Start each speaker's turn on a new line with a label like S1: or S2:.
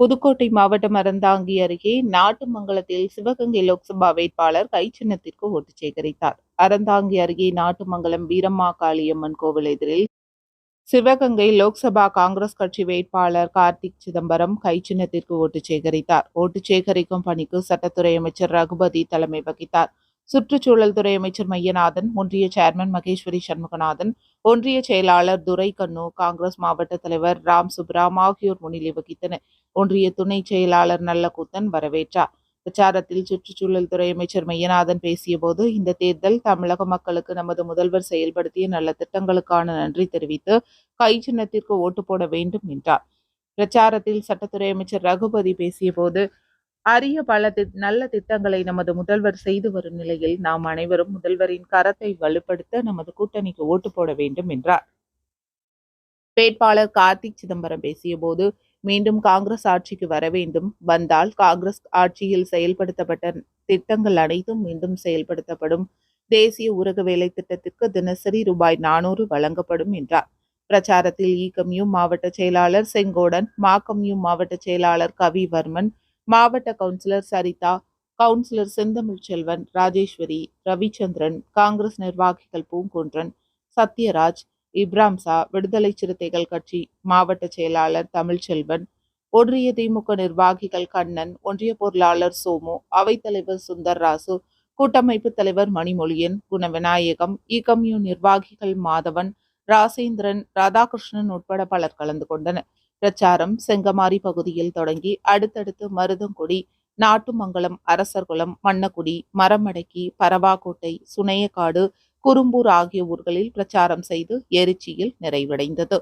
S1: புதுக்கோட்டை மாவட்டம் அறந்தாங்கி அருகே நாட்டுமங்கலத்தில் சிவகங்கை லோக்சபா வேட்பாளர் கை சின்னத்திற்கு ஓட்டு சேகரித்தார். அறந்தாங்கி அருகே நாட்டுமங்கலம் வீரம்மா காளியம்மன் கோவில் எதிரில் சிவகங்கை லோக்சபா காங்கிரஸ் கட்சி வேட்பாளர் கார்த்திக் சிதம்பரம் கை சின்னத்திற்கு ஓட்டு சேகரித்தார். ஓட்டு சேகரிக்கும் பணிக்கு சட்டத்துறை அமைச்சர் ரகுபதி தலைமை வகித்தார். சுற்றுச்சூழல் துறை அமைச்சர் மையநாதன் ஒன்றிய சேர்மன் மகேஸ்வரி சண்முகநாதன் ஒன்றிய செயலாளர் துரை கண்ணு காங்கிரஸ் மாவட்ட தலைவர் ராம் சுப்ராம் ஆகியோர் முன்னிலை வகித்தனர். ஒன்றிய துணை செயலாளர் நல்லகூத்தன் வரவேற்றார். பிரச்சாரத்தில் சுற்றுச்சூழல் துறை அமைச்சர் மையநாதன் பேசியபோது இந்த தேர்தல் தமிழக மக்களுக்கு நமது முதல்வர் செயல்படுத்திய நல்ல திட்டங்களுக்கான நன்றி தெரிவித்து கை சின்னத்திற்கு ஓட்டு போட வேண்டும் என்றார். பிரச்சாரத்தில் சட்டத்துறை அமைச்சர் ரகுபதி பேசியபோது அரிய பல நல்ல திட்டங்களை நமது முதல்வர் செய்து வரும் நிலையில் நாம் அனைவரும் முதல்வரின் கரத்தை வலுப்படுத்த நமது கூட்டணிக்கு ஓட்டு போட வேண்டும் என்றார். வேட்பாளர் கார்த்திக் சிதம்பரம் பேசியபோது மீண்டும் காங்கிரஸ் ஆட்சிக்கு வர வேண்டும். வந்தால் காங்கிரஸ் ஆட்சியில் செயல்படுத்தப்பட்ட திட்டங்கள் அனைத்தும் மீண்டும் செயல்படுத்தப்படும். தேசிய ஊரக வேலை திட்டத்திற்கு தினசரி ரூபாய் நானூறு வழங்கப்படும் என்றார். பிரச்சாரத்தில் இ மாவட்ட செயலாளர் செங்கோடன் மாகம்யூ மாவட்ட செயலாளர் கவிவர்மன் மாவட்ட கவுன்சிலர் சரிதா கவுன்சிலர் செந்தமிழ் செல்வன் ராஜேஸ்வரி ரவிச்சந்திரன் காங்கிரஸ் நிர்வாகிகள் பூங்குன்றன் சத்யராஜ் இப்ராம்சா விடுதலை சிறுத்தைகள் கட்சி மாவட்ட செயலாளர் தமிழ்ச்செல்வன் ஒன்றிய திமுக நிர்வாகிகள் கண்ணன் ஒன்றிய பொருளாளர் சோமு அவைத்தலைவர் சுந்தர் ராசு கூட்டமைப்பு தலைவர் மணிமொழியன் குணவிநாயகம் இகம்யூ நிர்வாகிகள் மாதவன் ராசேந்திரன் ராதாகிருஷ்ணன் உட்பட பலர் கலந்து கொண்டனர். பிரச்சாரம் செங்கமாரி பகுதியில் தொடங்கி அடுத்தடுத்து மருதங்குடி நாட்டுமங்கலம் அரசர்குளம் மன்னக்குடி மரமடக்கி பரவாக்கோட்டை சுனையக்காடு குறும்பூர் ஆகிய ஊர்களில் பிரச்சாரம் செய்து எரிச்சியில் நிறைவடைந்தது.